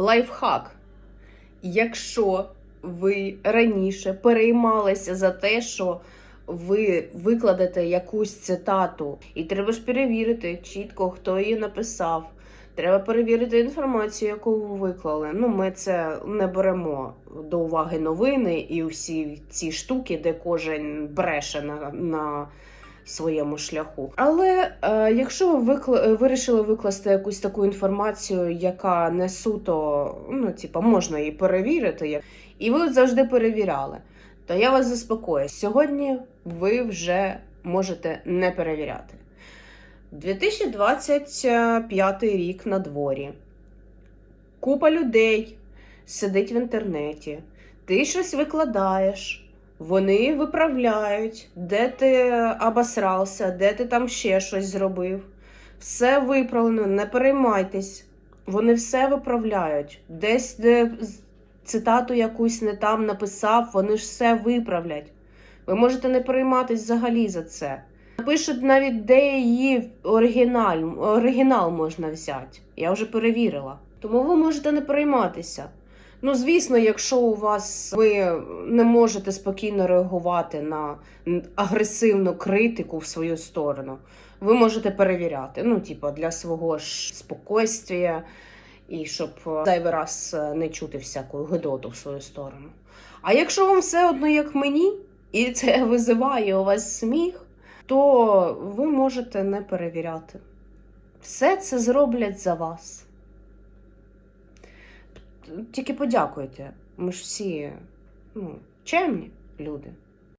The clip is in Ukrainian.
Лайфхак. Якщо ви раніше переймалися за те, що ви викладете якусь цитату, і треба ж перевірити чітко, хто її написав. Треба перевірити інформацію, яку ви виклали. Ну, ми це не беремо до уваги новини і всі ці штуки, де кожен бреше на, на своєму шляху. Але е, якщо ви викла... е, вирішили викласти якусь таку інформацію, яка не суто, ну, типа, можна її перевірити, як- і ви завжди перевіряли, то я вас заспокою. Сьогодні ви вже можете не перевіряти. 2025 рік на дворі. Купа людей сидить в інтернеті. Ти щось викладаєш, вони виправляють, де ти обосрався, де ти там ще щось зробив. Все виправлено, не переймайтесь. Вони все виправляють. Десь де цитату якусь не там написав, вони ж все виправлять. Ви можете не перейматись взагалі за це. Напишуть навіть, де її оригінал, оригінал можна взяти. Я вже перевірила. Тому ви можете не перейматися. Ну, звісно, якщо у вас ви не можете спокійно реагувати на агресивну критику в свою сторону, ви можете перевіряти. Ну, типу, для свого ж спокойствия і щоб зайвий раз не чути всяку гидоту в свою сторону. А якщо вам все одно як мені, і це визиває у вас сміх, то ви можете не перевіряти. Все це зроблять за вас. Тільки подякуйте. Ми ж всі ну, чемні люди.